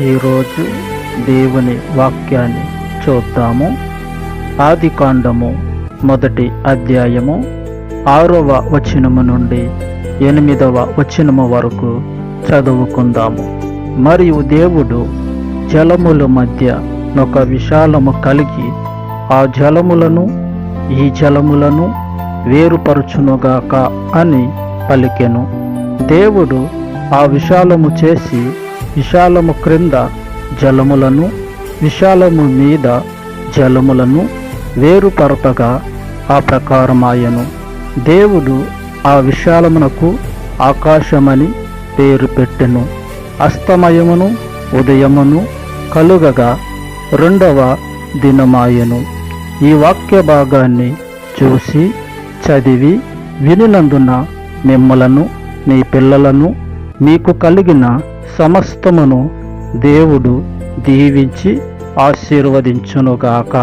ఈరోజు దేవుని వాక్యాన్ని చూద్దాము. ఆది కాండము మొదటి అధ్యాయము ఆరవ వచనము నుండి ఎనిమిదవ వచనము వరకు చదువుకుందాము. మరియు దేవుడు జలముల మధ్య ఒక విశాలము కలిగి ఆ జలములను ఈ జలములను వేరుపరచునుగాక అని పలికెను. దేవుడు ఆ విశాలము చేసి విశాలము క్రింద జలములను విశాలము మీద జలములను వేరుపరపగా ఆ ప్రకారమాయను. దేవుడు ఆ విశాలమునకు ఆకాశమని పేరు పెట్టెను. అస్తమయమును ఉదయమును కలుగగా రెండవ దినమాయను. ఈ వాక్య భాగాన్ని చూసి చదివి వినినందున మిమ్మలను మీ పిల్లలను మీకు కలిగిన సమస్తమును దేవుడు దీవించి ఆశీర్వదించునుగాక.